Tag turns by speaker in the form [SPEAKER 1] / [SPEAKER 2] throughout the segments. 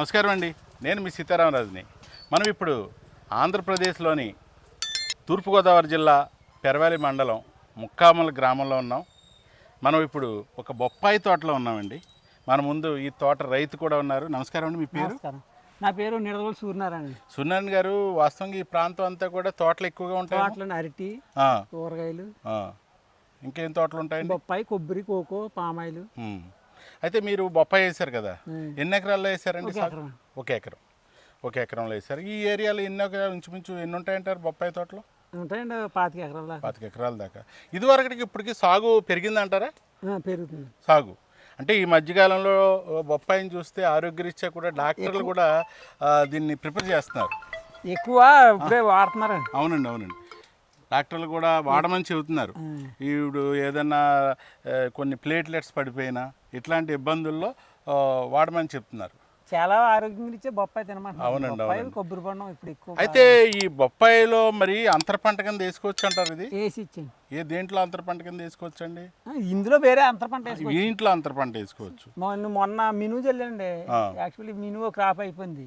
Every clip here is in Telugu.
[SPEAKER 1] నమస్కారం అండి. నేను మీ సీతారామరాజుని. మనం ఇప్పుడు ఆంధ్రప్రదేశ్లోని తూర్పుగోదావరి జిల్లా పెరవాలి మండలం ముక్కామల గ్రామంలో ఉన్నాం. మనం ఇప్పుడు ఒక బొప్పాయి తోటలో ఉన్నామండి. మన ముందు ఈ తోట రైతు కూడా ఉన్నారు. నమస్కారం అండి మీ పేరు?
[SPEAKER 2] నా పేరు నిడదవోలు సూర్యనారాయణ
[SPEAKER 1] సున్నారాయణ గారు వాస్తవంగా ఈ ప్రాంతం అంతా కూడా తోటలు ఎక్కువగా ఉంటాయి
[SPEAKER 2] తోటలు అరటి కూరగాయలు.
[SPEAKER 1] ఇంకేం తోటలు ఉంటాయండి?
[SPEAKER 2] బొప్పాయి కొబ్బరి కోకో పామాయిలు.
[SPEAKER 1] అయితే మీరు బొప్పాయి వేశారు కదా. ఎన్ని ఎకరాల్లో వేశారండి
[SPEAKER 2] ఒక? ఎకరం.
[SPEAKER 1] ఒక ఎకరం. ఒక ఎకరంలో వేశారు ఈ ఏరియాలో ఎన్ని ఎకరాలు ఇంచుమించు ఎన్ని ఉంటాయంటారు బొప్పాయి తోటలు?
[SPEAKER 2] ఉంటాయండి పాతిక ఎకరాల దాకా.
[SPEAKER 1] పాతిక ఎకరాల దాకా. ఇదివరకటికి ఇప్పటికి సాగు పెరిగిందంటారా?
[SPEAKER 2] పెరుగుతుంది.
[SPEAKER 1] సాగు. అంటే ఈ మధ్యకాలంలో బొప్పాయిని చూస్తే ఆరోగ్యరీత్యా కూడా డాక్టర్లు కూడా దీన్ని ప్రిపేర్ చేస్తున్నారు.
[SPEAKER 2] ఎక్కువ ఇప్పుడే వాడుతున్నారండి
[SPEAKER 1] అవునండి అవునండి. డాక్టర్లు కూడా వాడమని చెబుతున్నారు. ఇప్పుడు ఏదన్నా కొన్ని ప్లేట్లెట్స్ పడిపోయినా ఇట్లాంటి ఇబ్బందుల్లో వాడమని చెప్తున్నారు.
[SPEAKER 2] చాలా ఆరోగ్యం ఇచ్చే బొప్పాయి తినమంటున్నారు
[SPEAKER 1] అవునండి.
[SPEAKER 2] కొబ్బరి బొండం ఇప్పుడు ఎక్కువ
[SPEAKER 1] అయితే ఈ బొప్పాయిలో మరి అంతర పంట కింద వేసుకోవచ్చు అంటారు ఇది?
[SPEAKER 2] వేసి ఇచ్చేయండి.
[SPEAKER 1] ఏ దేంట్లో అంతర పంట కింద వేసుకోవచ్చు అండి
[SPEAKER 2] ఇందులో వేరే అంతర పంట వేసుకో
[SPEAKER 1] ఈ ఇంట్లో అంతర పంట వేసుకోవచ్చు.
[SPEAKER 2] మొన్న మొన్న మినువు చల్లండి. యాక్చువల్లీ మినువు క్రాప్ అయిపోయింది.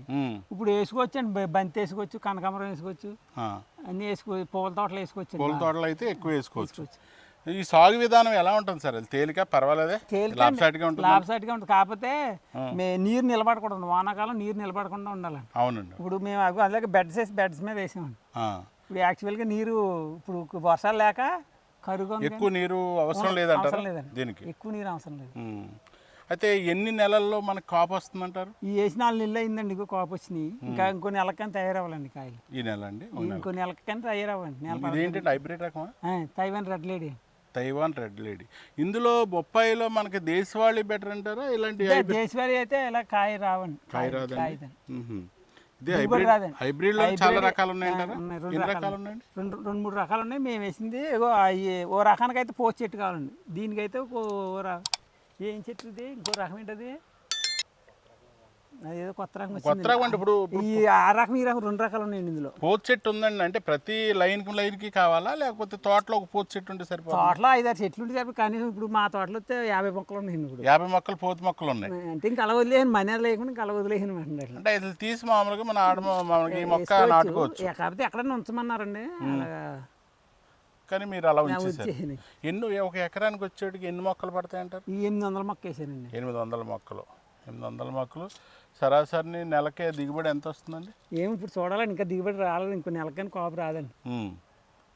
[SPEAKER 2] ఇప్పుడు వేసుకోవచ్చు అండి బంతి వేసుకోవచ్చు కనకాంబరం వేసుకోవచ్చు. అన్నీ వేసుకో పూల తోటలు వేసుకోవచ్చు
[SPEAKER 1] పూల తోటలు అయితే ఎక్కువ వేసుకోవచ్చు. ఈ సాగు విధానం ఎలా ఉంటుంది సార్? అది తేలిక? పర్వాలేదే? లాభసాటిగా ఉంటుంది?
[SPEAKER 2] లాభసాటిగా ఉంటుంది. కాకపోతే నీరు నిలబడకూడదు. వానాకాలం నీరు నిలబడకుండా ఉండాలండి.
[SPEAKER 1] అవునండి.
[SPEAKER 2] ఇప్పుడు మేము అలాగే బెడ్స్ వేసి బెడ్స్ మీద వేసామండి. ఇప్పుడు యాక్చువల్గా నీరు ఇప్పుడు వర్షాలు లేక కరుగు
[SPEAKER 1] ఎక్కువ నీరు అవసరం లేదంటారా? దీనికి?
[SPEAKER 2] ఎక్కువ నీరు అవసరం లేదు.
[SPEAKER 1] అయితే ఎన్ని నెలల్లో మనకు కాపు వస్తుందంటారు?
[SPEAKER 2] ఈ వేసి నాలుగు నెలలు అయిందండి ఇంకో కాపు వచ్చినాయి. ఇంకా ఇంకో నెలకని తయారవ్వాలండి కాయలు.
[SPEAKER 1] ఈ నెల అండి.
[SPEAKER 2] ఇంకో నెలకని తయారవ్వండి నెల
[SPEAKER 1] హైబ్రిడ్ రకమా?
[SPEAKER 2] ఆ, Taiwan red lady
[SPEAKER 1] Taiwan red lady. ఇందులో బొప్పాయిలో మనకి దేశవాళీ బెటర్ అంటారా? ఇలాంటి
[SPEAKER 2] దేశవాళీ అయితే ఇలా కాయ రావండి.
[SPEAKER 1] కాయ రాదండి. ఇదే హైబ్రిడ్లో చాలా రకాలు ఉన్నాయంటారా ఎన్ని
[SPEAKER 2] రకాలు.
[SPEAKER 1] ఉన్నాయండి
[SPEAKER 2] రెండు రెండు మూడు రకాలు ఉన్నాయి మేము వేసింది ఓ రకానికి అయితే పోస్ట్ చెట్టు కావాలండి. దీనికైతే ఓ ఏం చెట్టు ఇది? ఇంకో రకం ఏంటది? అదేదో కొత్త రకం
[SPEAKER 1] కొత్త రకం అంటే ఇప్పుడు
[SPEAKER 2] ఈ ఆ రకం ఈ రకం రెండు రకాలు ఉన్నాయండి ఇందులో.
[SPEAKER 1] పోత్ చెట్టు ఉందండి. అంటే ప్రతి లైన్కి లైన్కి కావాలా? లేకపోతే తోటలో ఒక పోత్ చెట్టు ఉంటే సరిపోతుంది?
[SPEAKER 2] తోటలో ఐదారు చెట్లు ఉంటే చెప్పి కనీసం ఇప్పుడు మా తోటలో వస్తే యాభై మొక్కలు ఉన్నాయండి ఇప్పుడు.
[SPEAKER 1] యాభై మొక్కలు పోతు మొక్కలు ఉన్నాయి.
[SPEAKER 2] అంటే ఇంకా అలా వదిలేను మనీ లేకుండా ఇంకా అలా వదిలేసాను అట్లా
[SPEAKER 1] అంటే ఇది తీసి మామూలుగా మన ఆడ మామూలుగా ఈ మొక్క నాటుకోవచ్చు.
[SPEAKER 2] కాకపోతే ఎక్కడైనా ఉంచమన్నారండి.
[SPEAKER 1] కానీ మీరు అలా ఉంచేసారు ఎన్ని ఒక ఎకరానికి వచ్చేటికి ఎన్ని మొక్కలు పడతాయి అంటారు
[SPEAKER 2] ఈ ఎనిమిది వందల మొక్క వేసానండి.
[SPEAKER 1] ఎనిమిది వందల మొక్కలు. ఎనిమిది వందల మొక్కలు. సరాసరి నెలకే దిగుబడి ఎంత వస్తుందండి?
[SPEAKER 2] ఏమి ఇప్పుడు చూడాలండి ఇంకా దిగుబడి రాలేదు ఇంకో నెలకని కాపు రాదండి.
[SPEAKER 1] ఉమ్.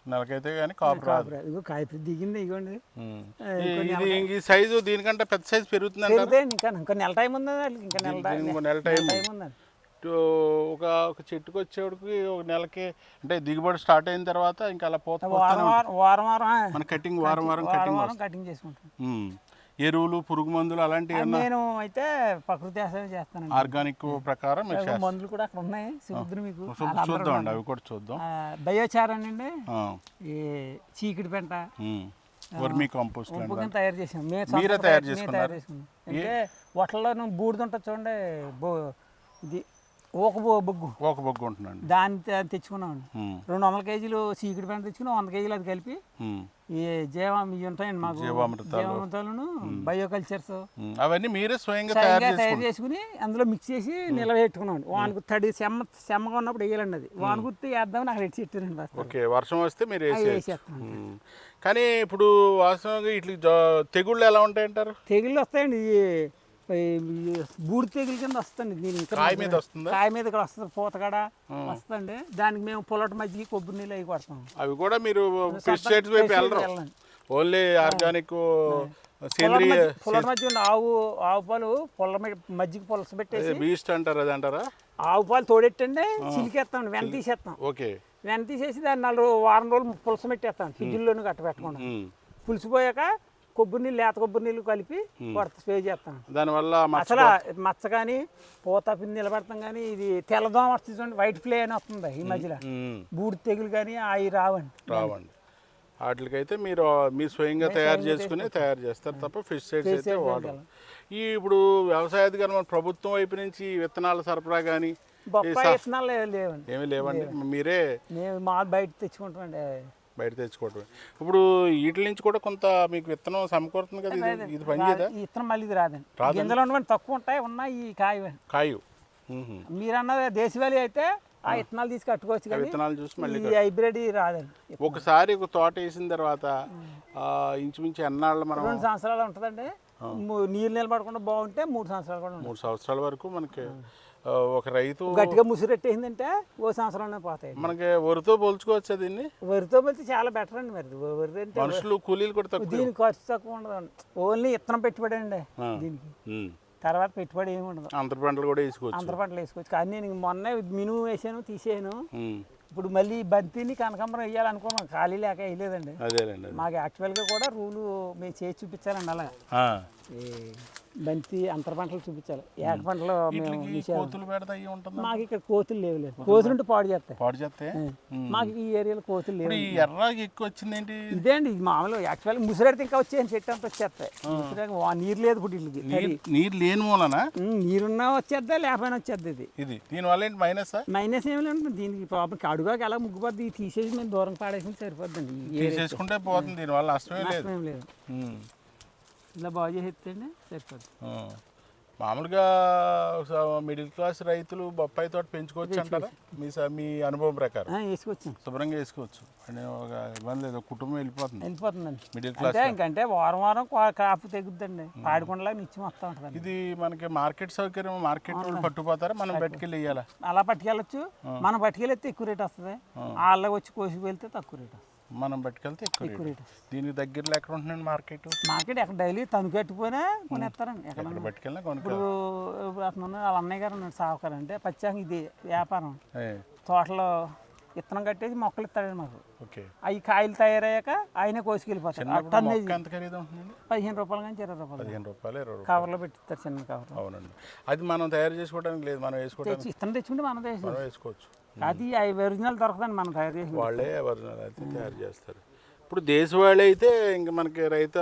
[SPEAKER 1] నెలకైతే కానీ కాపు రాదు
[SPEAKER 2] కాపు రాదు. ఇగో కాయ ఇప్పుడు దిగింది ఇగోండి. ఆ,
[SPEAKER 1] ఈ- ఇది ఈ సైజు దీనికంటే పెద్ద సైజు పెరుగుతుంది
[SPEAKER 2] పెరిగితే ఇంకా ఇంకా నెల టైం ఉందండి వాళ్ళకి ఇంకా నెల టైం
[SPEAKER 1] ఇంకో నెల టైం
[SPEAKER 2] టైం ఉందండి.
[SPEAKER 1] ఒక ఒక చెట్టుకు వచ్చేవాడికి ఒక నెలకి అంటే దిగుబడి స్టార్ట్ అయిన తర్వాత ఇంకా అలా పోత
[SPEAKER 2] వారం వారం వారం వారం ఆ,
[SPEAKER 1] మన కటింగ్ వారం వారం
[SPEAKER 2] వారం
[SPEAKER 1] కటింగ్
[SPEAKER 2] వారం కటింగ్ చేసుకుంటాం.
[SPEAKER 1] ఉమ్. ఎరువులు పురుగు మందులు అలాంటివి
[SPEAKER 2] నేను అయితే ప్రకృతి వ్యవసాయం చేస్తానండి.
[SPEAKER 1] ఆర్గానిక్ ప్రకారం
[SPEAKER 2] మందులు కూడా అక్కడ ఉన్నాయి. సముద్రం మీకు.
[SPEAKER 1] చూద్దాం అండి అవి కూడా చూద్దాం.
[SPEAKER 2] బయోచారం అండి. ఈ చీకిడి పెంట.
[SPEAKER 1] వర్మీ కాంపోస్ట్
[SPEAKER 2] తయారు చేసాం.
[SPEAKER 1] మీరే తయారు చేసుకున్నారా?
[SPEAKER 2] అంటే వట్లలో బూడిద ఉంటుంది చూడండి ఇది బొ- బొగ్గు.
[SPEAKER 1] ఒక బొగ్గు ఉంటుందండి.
[SPEAKER 2] దాన్ని తెచ్చుకున్నామండి. రెండు వందల కేజీలు చీకిడి పెంట తెచ్చుకుని వంద కేజీలు అది కలిపి. ఈ జీవం ఇవి ఉంటాయండి మాకు.
[SPEAKER 1] జీవామృతాలు.
[SPEAKER 2] జీవామృతాలను బయోకల్చర్స్.
[SPEAKER 1] అవన్నీ మీరే స్వయంగా తయారు
[SPEAKER 2] చేసుకుని అందులో మిక్స్ చేసి నిల్వ పెట్టుకున్నాం వానకు తడి సెమ్మ సెమ్మగా ఉన్నప్పుడు వేయాలండి అది. వాన గుర్తు వేద్దామని అక్కడ ఎట్టి చెట్టారండి బస్తా
[SPEAKER 1] ఓకే. వర్షం వస్తే మీరు
[SPEAKER 2] వేసేస్తాం.
[SPEAKER 1] కానీ ఇప్పుడు వాస్తవంగా ఇట్లా తెగుళ్ళు ఎలా ఉంటాయంటారు?
[SPEAKER 2] తెగుళ్ళు వస్తాయండి. బూడి తెగులు కింద వస్తుంది దీని
[SPEAKER 1] కాయ మీద వస్తుందా?
[SPEAKER 2] కాయ మీద ఇక్కడ వస్తుంది పూతకాడ వస్తుంది దానికి మేము పొలట మధ్య కొబ్బరి నీళ్ళు అవి కొడతాం.
[SPEAKER 1] అవి కూడా మీరు పెస్టిసైడ్స్ వైపు వెళ్ళరు.
[SPEAKER 2] వెళ్ళండి.
[SPEAKER 1] ఓన్లీ ఆర్గానిక్ సేంద్రియ
[SPEAKER 2] మధ్య పొలట మధ్య ఉన్న ఆవు ఆవు పాలు పొల మజ్జిగ పులస పెట్టేసి
[SPEAKER 1] బీస్ట్ అంటారు అది అంటారా?
[SPEAKER 2] ఆవు పాలు తోడెట్టండి చిలికేస్తాం వెన తీసేస్తాం.
[SPEAKER 1] ఓకే.
[SPEAKER 2] వెన తీసేసి దాన్ని నాలుగు వారం రోజులు పులస పెట్టేస్తాం ఫ్రిడ్జ్లోనే
[SPEAKER 1] ఉమ్.
[SPEAKER 2] పులిసిపోయాక కొబ్బరి నీళ్ళు లేత కొబ్బరి నీళ్ళు కలిపి కొడత స్ప్రే చేస్తాం
[SPEAKER 1] దానివల్ల మచ్చ
[SPEAKER 2] అసలు మచ్చ కానీ పూత పిండి నిలబడతాం కానీ ఇది తెల్లదోమ వస్తుంది వైట్ ఫ్లే అని వస్తుంది ఈ మధ్యలో. బూడి తెగులు కానీ అవి రావండి.
[SPEAKER 1] రావండి. వాటికైతే మీరు మీ స్వయంగా తయారు చేసుకుని తయారు చేస్తారు తప్ప ఫిష్ సైడ్స్ అయితే వాడరు. ఈ ఇప్పుడు వ్యవసాయ అధికారులు మన ప్రభుత్వం వైపు నుంచి విత్తనాల సరఫరా కానీ ఏమీ లేవండి. మీరే
[SPEAKER 2] మేము మాల్ బయట తెచ్చుకుంటామండి.
[SPEAKER 1] బయట తెచ్చుకోవటం ఇప్పుడు వీటి నుంచి కూడా కొంత మీకు విత్తనం సమకూరుతుంది కదా ఇది ఇది
[SPEAKER 2] ఈ విత్తనం మళ్ళీ ఇది రాదండి. గింజలు ఉండవండి తక్కువ ఉంటాయి ఉన్నాయి ఈ కాయ
[SPEAKER 1] కాయు మ్మ్.
[SPEAKER 2] మీరు అన్నది దేశవాళీ అయితే ఆ విత్తనాలు తీసి కట్టుకోవచ్చు కానీ
[SPEAKER 1] విత్తనాలు చూసి మళ్ళీ
[SPEAKER 2] ఈ హైబ్రిడ్ రాదండి.
[SPEAKER 1] ఒకసారి ఒక తోట వేసిన తర్వాత ఇంచుమించు ఎన్నాళ్ళు మనం
[SPEAKER 2] రెండు సంవత్సరాలు ఉంటుందండి. నీళ్ళు నిలబడకుండా బాగుంటే మూడు సంవత్సరాలు కూడా
[SPEAKER 1] మూడు సంవత్సరాల వరకు మనకి ఒక రైతు
[SPEAKER 2] గట్టిగా ముసిరెట్టేసిందంటే ఓ సంవత్సరంలో పోతాయి.
[SPEAKER 1] మనకి వరితో పోల్చుకోవచ్చు దీన్ని?
[SPEAKER 2] వరితో వెళ్తే చాలా బెటర్ అండి మరి. వరి అంటే
[SPEAKER 1] మనుషులు కూలీలు కూడా తక్కువ
[SPEAKER 2] దీనికి ఖర్చు తక్కువ ఉండదు. ఓన్లీ ఇత్తనం పెట్టుబడి అండి. దీనికి. తర్వాత పెట్టుబడి ఏమి ఉండదు.
[SPEAKER 1] అంతర పంటలు కూడా వేసుకోవచ్చు.
[SPEAKER 2] అంతర పంటలు వేసుకోవచ్చు. కానీ నేను మొన్నే మినుము వేసాను తీసేయను.
[SPEAKER 1] ఉమ్.
[SPEAKER 2] ఇప్పుడు మళ్ళీ బంతిని కనకాంబరం వేయాలనుకున్నాం. ఖాళీ లేక వేయలేదండి. మాకు యాక్చువల్గా కూడా రూలు మేము చేసి చూపించాలండి అలా బంతి అంతర పంటలు చూపించాలి ఏక పంటలు మేము మాకు ఇక్కడ కోతులు లేవు లేదు. కోతులు ఉంటే పాడు చేస్తాయి.
[SPEAKER 1] పాడు చేస్తే
[SPEAKER 2] మాకు ఈ ఏరియాలో కోతులు లేవు.
[SPEAKER 1] ఎర్రకి ఎక్కువ
[SPEAKER 2] ఇదే అండి ఇది మామూలు యాక్చువల్గా ముసిరెడితే ఇంకా వచ్చేయండి చెట్టు అంతా వచ్చేస్తాయి. నీరు లేదు ఇప్పుడు వీళ్ళకి
[SPEAKER 1] నీరు లేని మూలన?
[SPEAKER 2] నీరున్నా వచ్చేద్దా లేకపోయినా వచ్చేద్ది ఇది?
[SPEAKER 1] ఇది. దీనివల్ల ఏంటి మైనస్
[SPEAKER 2] మైనస్ ఏమి లేదు దీనికి ప్రాబ్లం అడుగాకి ఎలా ముగ్గుపోద్ది తీసేసి మేము దూరం పాడేసి సరిపోద్దండి.
[SPEAKER 1] తీసేసుకుంటే పోతుంది దీనివల్ల నష్టమే లేదు.
[SPEAKER 2] ఇలా బాగు చేసేస్తే సరిపోద్ది.
[SPEAKER 1] ఉమ్. మామూలుగా మిడిల్ క్లాస్ రైతులు బొప్పాయి తోట పెంచుకోవచ్చు అంటారా? మీ మీ అనుభవం ప్రకారం?
[SPEAKER 2] ఆ, వేసుకొచ్చాం
[SPEAKER 1] శుభ్రంగా వేసుకోవచ్చు. అని ఒక ఇబ్బంది లేదు. కుటుంబం వెళ్ళిపోతుంది.
[SPEAKER 2] వెళ్ళిపోతుందండి.
[SPEAKER 1] మిడిల్ క్లాస్
[SPEAKER 2] అంటే ఇంకంటే వారం వారం కో- కాపు తెగుద్దండి. పాడుకుండలా నిత్యం వస్తూ ఉంటుందండి
[SPEAKER 1] ఇది మనకి మార్కెట్ సౌకర్యం మార్కెట్ వాళ్ళు పట్టుకుపోతారా? మనం వేయాలా
[SPEAKER 2] అలా పట్టుకెళ్ళొచ్చు. మనం పట్టుకెళ్తే ఎక్కువ రేట్ వస్తుంది. వాళ్ళకి వచ్చి కోసి వెళ్తే తక్కువ రేట్ వస్తుంది.
[SPEAKER 1] మనం పట్టుకెళ్తే ఎక్కువ రేటు. దీనికి దగ్గరలో ఎక్కడ ఉంటుందండి మార్కెట్?
[SPEAKER 2] మార్కెట్ ఎక్కడ డైలీ తను కట్టుకునే కొనేస్తారండి ఎక్కడ
[SPEAKER 1] పట్టుకెళ్ళినా కొనుక్కో
[SPEAKER 2] ఇప్పుడు అతను వాళ్ళ అన్నయ్య గారు సావుకారు అంటే పచ్చాక ఇది వ్యాపారం. తోటలో విత్తనం కట్టేసి మొక్కలు ఇస్తాడండి మాకు.
[SPEAKER 1] ఓకే.
[SPEAKER 2] అవి కాయలు తయారయ్యాక ఆయనే కోసుకెళ్ళిపోతాడు. టన్నేజ్ పదిహేను రూపాయల నుంచి ఇరవై రూపాయలు
[SPEAKER 1] పదిహేను రూపాయలు
[SPEAKER 2] కవర్లో పెట్టిస్తారు చిన్న కవర్
[SPEAKER 1] అవునండి. అది మనం తయారు చేసుకోవడానికి లేదు మనం వేసుకోవడానికి
[SPEAKER 2] తెచ్చి ఇత్తనం తెచ్చుకుంటే మనం
[SPEAKER 1] వేసుకోవచ్చు.
[SPEAKER 2] అది అవి ఒరిజినల్ దొరకదండి మనం తయారు చేసి
[SPEAKER 1] వాళ్ళే ఒరిజినల్ అయితే తయారు చేస్తారు. ఇప్పుడు దేశవాళీ అయితే ఇంక మనకి రైతు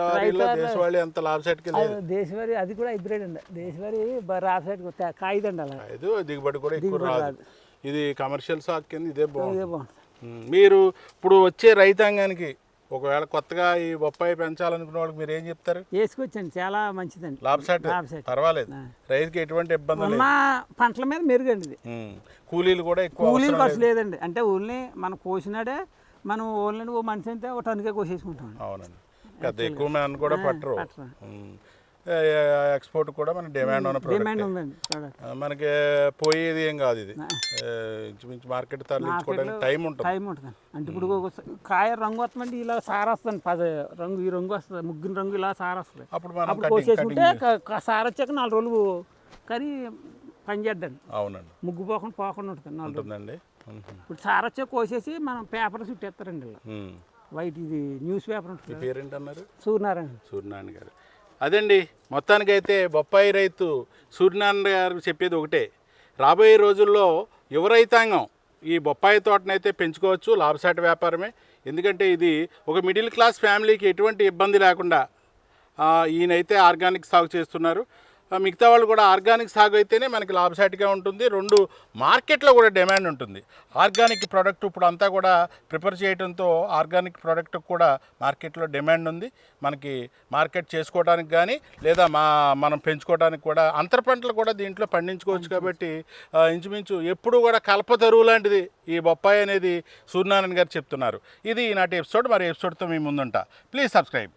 [SPEAKER 1] దేశవాళీ అంత లాభసాటికి లేదు.
[SPEAKER 2] దేశవారి అది కూడా హైబ్రిడ్ అండి దేశవారి రాసైడ్ కాయిదండి అలా.
[SPEAKER 1] దిగుబడి కూడా ఎక్కువ రాదు. ఇది కమర్షియల్ సాక్ కింద ఇదే బాగుంది మీరు ఇప్పుడు వచ్చే రైతాంగానికి ఒకవేళ కొత్తగా ఈ బొప్పాయి పెంచాలనుకున్న వాళ్ళకి మీరు ఏం చెప్తారు?
[SPEAKER 2] వేసుకొచ్చండి చాలా మంచిదండి.
[SPEAKER 1] లాభసాటి. పర్వాలేదు. రైతుకి ఎటువంటి ఇబ్బంది
[SPEAKER 2] పంటల మీద మెరుగండి
[SPEAKER 1] కూలీలు కూడా ఎక్కువ
[SPEAKER 2] కూలీలు ఖర్చు లేదండి. అంటే ఓన్లీ మనం కోసినాడే మనం ఓన్లీ ఓ మనిషి అయితే ఒక టన్నుకే కోసేసుకుంటాం
[SPEAKER 1] అవునండి. పెద్ద ఎక్కువ మంది కూడా పట్టరు. ఎక్స్పోర్ట్ కూడా మన డిమాండ్ ఉన్న
[SPEAKER 2] డిమాండ్
[SPEAKER 1] ప్రోడక్ట్ మనకి పోయేది ఏం కాదు ఇది. ఇంచుమించు మార్కెట్ తరలించుకోవడానికి టైం ఉంటుంది.
[SPEAKER 2] టైం ఉంటుంది అంటే ఇప్పుడు కాయ రంగు వస్తుందంటే ఇలా సార వస్తుంది పద రంగు ఈ రంగు వస్తుంది ముగ్గురు రంగు ఇలా సార వస్తుంది.
[SPEAKER 1] అప్పుడు మనం
[SPEAKER 2] కోసేసుకుంటే సార వచ్చాక నాలుగు రోజులు కర్రీ పని చేద్దండి.
[SPEAKER 1] అవునండి.
[SPEAKER 2] ముగ్గు పోకుండా పోకుండా ఉంటుంది నాలుగు
[SPEAKER 1] ఉంటుందండి.
[SPEAKER 2] ఇప్పుడు సార వచ్చాక కోసేసి మనం పేపర్ చుట్టేస్తారండి ఇలా. వైట్ ఇది న్యూస్ పేపర్ ఉంటుంది
[SPEAKER 1] పేరేంటన్నారు?
[SPEAKER 2] సూర్యనారాయణ.
[SPEAKER 1] సూర్యనారాయణ గారు. అదండి. మొత్తానికైతే బొప్పాయి రైతు సూర్యనారాయణ గారు చెప్పేది ఒకటే. రాబోయే రోజుల్లో యువ రైతాంగం ఈ బొప్పాయి తోటనైతే పెంచుకోవచ్చు లాభసాటి వ్యాపారమే. ఎందుకంటే ఇది ఒక మిడిల్ క్లాస్ ఫ్యామిలీకి ఎటువంటి ఇబ్బంది లేకుండా ఈయనైతే ఆర్గానిక్ సాగు చేస్తున్నారు. మిగతా వాళ్ళు కూడా ఆర్గానిక్ సాగు అయితేనే మనకి లాభసాటిగా ఉంటుంది. రెండు మార్కెట్లో కూడా డిమాండ్ ఉంటుంది. ఆర్గానిక్ ప్రోడక్ట్ ఇప్పుడు అంతా కూడా ప్రిపేర్ చేయడంతో ఆర్గానిక్ ప్రోడక్ట్ కూడా మార్కెట్లో డిమాండ్ ఉంది. మనకి మార్కెట్ చేసుకోవడానికి కానీ లేదా మా మనం పెంచుకోవడానికి కూడా అంతర పంటలు కూడా దీంట్లో పండించుకోవచ్చు కాబట్టి ఇంచుమించు ఎప్పుడు కూడా కల్పతరువు లాంటిది ఈ బొప్పాయి అనేది సూర్యనారాయణ గారు చెప్తున్నారు. ఇది ఈనాటి ఎపిసోడ్. మరి ఎపిసోడ్తో మీ ముందుంటా. Please subscribe.